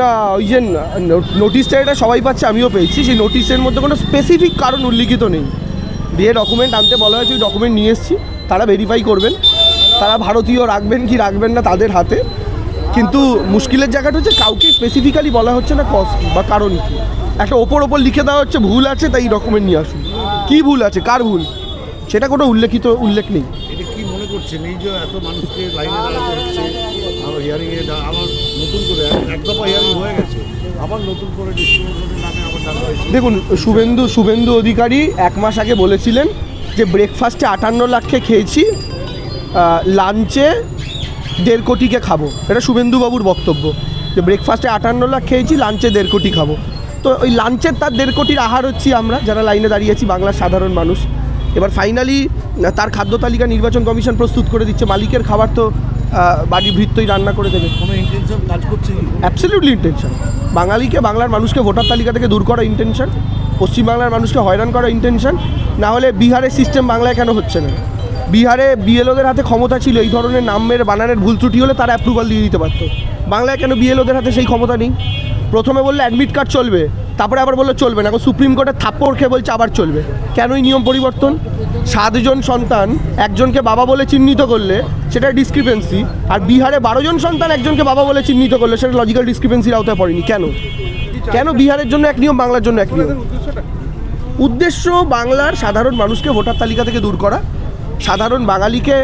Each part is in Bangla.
না, ওই যে নোটিশটা এটা সবাই পাচ্ছে, আমিও পেয়েছি। সেই নোটিশের মধ্যে কোনো স্পেসিফিক কারণ উল্লিখিত নেই। দিয়ে ডকুমেন্ট আনতে বলা হয়েছে, ওই ডকুমেন্ট নিয়ে এসেছি। তারা ভেরিফাই করবেন। তারা ভারতীয় রাখবেন কি রাখবেন না তাদের হাতে। কিন্তু মুশকিলের জায়গাটা হচ্ছে, কাউকে স্পেসিফিক্যালি বলা হচ্ছে না কজ বা কারণ কি। একটা ওপর ওপর লিখে দেওয়া হচ্ছে, ভুল আছে, তাই ডকুমেন্ট নিয়ে আসুন। কী ভুল আছে? কার ভুল? সেটা কোনো উল্লেখিত, উল্লেখ নেই। করছেন এই যে এত মানুষকে লাইনে দাঁড়াতে হচ্ছে আবার হিয়ারিং এ আবার নতুন করে এক- দফা হিয়ারিং হয়ে গেছে। আবার নতুন করে নামে আবার ডাকা দেখুন, শুভেন্দু শুভেন্দু অধিকারী এক মাস আগে বলেছিলেন যে ব্রেকফাস্টে আটান্ন লাখে খেয়েছি লাঞ্চে দেড় কোটিকে খাব। এটা শুভেন্দুবাবুর বক্তব্য। যে ব্রেকফাস্টে আটান্ন লাখ খেয়েছি লাঞ্চে দেড় কোটি খাব। তো ওই লাঞ্চের তার দেড় কোটির আহার হচ্ছি আমরা, যারা লাইনে দাঁড়িয়েছি বাংলার সাধারণ মানুষ। এবার ফাইনালি তার খাদ্য তালিকা নির্বাচন কমিশন প্রস্তুত করে দিচ্ছে। মালিকের খাবার তো বাড়ি ভৃত্যই রান্না করে দেবে। কোনো ইন্টেনশন কাজ করছে অ্যাবসলিউটলি ইন্টেনশন বাঙালিকে বাংলার মানুষকে ভোটার তালিকা থেকে দূর করা ইন্টেনশন পশ্চিমবাংলার মানুষকে হয়রান করা ইন্টেনশন না হলে বিহারের সিস্টেম বাংলায় কেন হচ্ছে না? বিহারে বিএলওদের হাতে ক্ষমতা ছিল এই ধরনের নামের বানানের ভুল ত্রুটি হলে তারা অ্যাপ্রুভাল দিয়ে দিতে পারতো। বাংলায় কেন বিএলওদের হাতে সেই ক্ষমতা নেই? প্রথমে বললে অ্যাডমিট কার্ড চলবে। তারপরে আবার বলল, চলবে না। এখন সুপ্রিম কোর্টে থাপ্পড় খেয়ে বলছে, আবার চলবে। কেনই নিয়ম পরিবর্তন? সাতজন সন্তান, একজনকে বাবা বলে চিহ্নিত করলে সেটা ডিসক্রিপেন্সি আর বিহারে বারো জন সন্তান একজনকে বাবা বলে চিহ্নিত করলে সেটা লজিক্যাল ডিসক্রিপেন্সির আওতায় পড়েনি। কেন? কেন বিহারের জন্য এক নিয়ম, বাংলার জন্য এক নিয়ম? উদ্দেশ্য বাংলার সাধারণ মানুষকে ভোটার তালিকা থেকে দূর করা, সাধারণ বাঙালিকে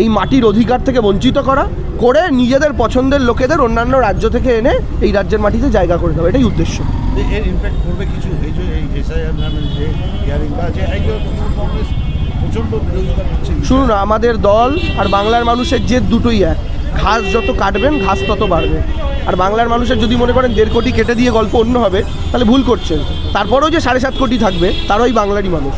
এই মাটির অধিকার থেকে বঞ্চিত করা করে নিজেদের পছন্দের লোকেদের অন্যান্য রাজ্য থেকে এনে এই রাজ্যের মাটিতে জায়গা করে দেওয়া এটাই উদ্দেশ্য। এর ইম্প্যাক্ট করবে কিছু? এই যে শুনুন আমাদের দল আর বাংলার মানুষের যে দুটোই এক। ঘাস যত কাটবেন ঘাস তত বাড়বে। আর বাংলার মানুষের যদি মনে করেন দেড় কোটি কেটে দিয়ে গল্প অন্য হবে তাহলে ভুল করছেন। তারপরেও যে সাড়ে সাত কোটি থাকবে তারাই বাংলারই মানুষ।